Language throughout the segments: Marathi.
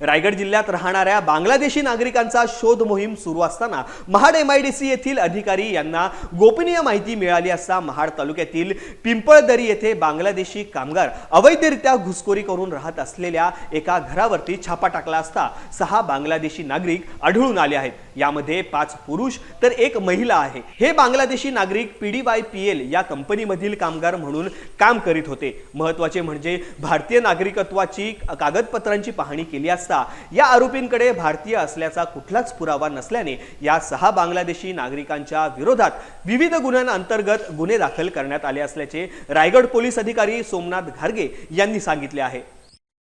रायगड जिल्ह्यात राहणाऱ्या बांगलादेशी नागरिकांचा शोध मोहीम सुरू असताना महाड एमआयडीसी येथील अधिकारी यांना गोपनीय माहिती मिळाली असता महाड तालुक्यातील पिंपळदरी येथे बांगलादेशी कामगार अवैधरित्या घुसखोरी करून राहत असलेल्या एका घरावरती छापा टाकला असता सहा बांगलादेशी नागरिक आढळून आले आहेत. यामध्ये पाच पुरुष तर एक महिला आहे. हे बांगलादेशी नागरिक पीडीवाय पी एल या कंपनीमधील कामगार म्हणून काम करीत होते. महत्त्वाचे म्हणजे भारतीय नागरिकत्वाची कागदपत्रांची पाहणी केली असता या आरोपींकडे भारतीय असल्याचा कुठलाच पुरावा नसल्याने या सहा बांगलादेशी नागरिकांच्या विरोधात विविध गुन्ह्यांअंतर्गत गुन्हे दाखल करण्यात आले असल्याचे रायगड पोलीस अधिकारी सोमनाथ घारगे यांनी सांगितले आहे.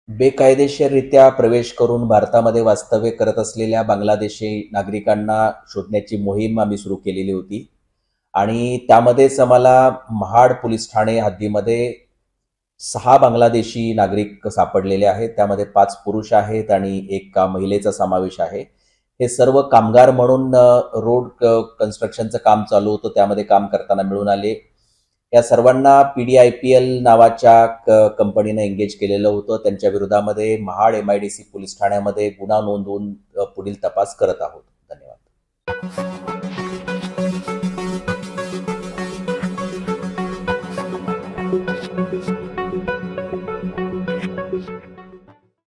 बेकायदेशीररित्या प्रवेश करून भारतामध्ये वास्तव्य करत असलेल्या बांगलादेशी नागरिकांना शोधण्याची मोहीम आम्ही सुरू केलेली होती. आणि त्यामध्येच आम्हाला महाड पोलीस ठाणे हद्दीमध्ये सहा बांगलादेशी नागरिक सापडलेले आहेत. त्यामध्ये पाच पुरुष आहेत आणि एका महिलेचा समावेश आहे. हे सर्व कामगार म्हणून रोड कन्स्ट्रक्शनचं काम चालू होतं. त्यामध्ये काम करताना मिळून आले. या सर्वांना P D I P L नावाच्या क- कंपनीनं एंगेज केलेलं होतं. त्यांच्या विरोधामध्ये Mahad M I D C police ठाण्यामध्ये गुन्हा नोंदवून पुढील तपास करत आहोत.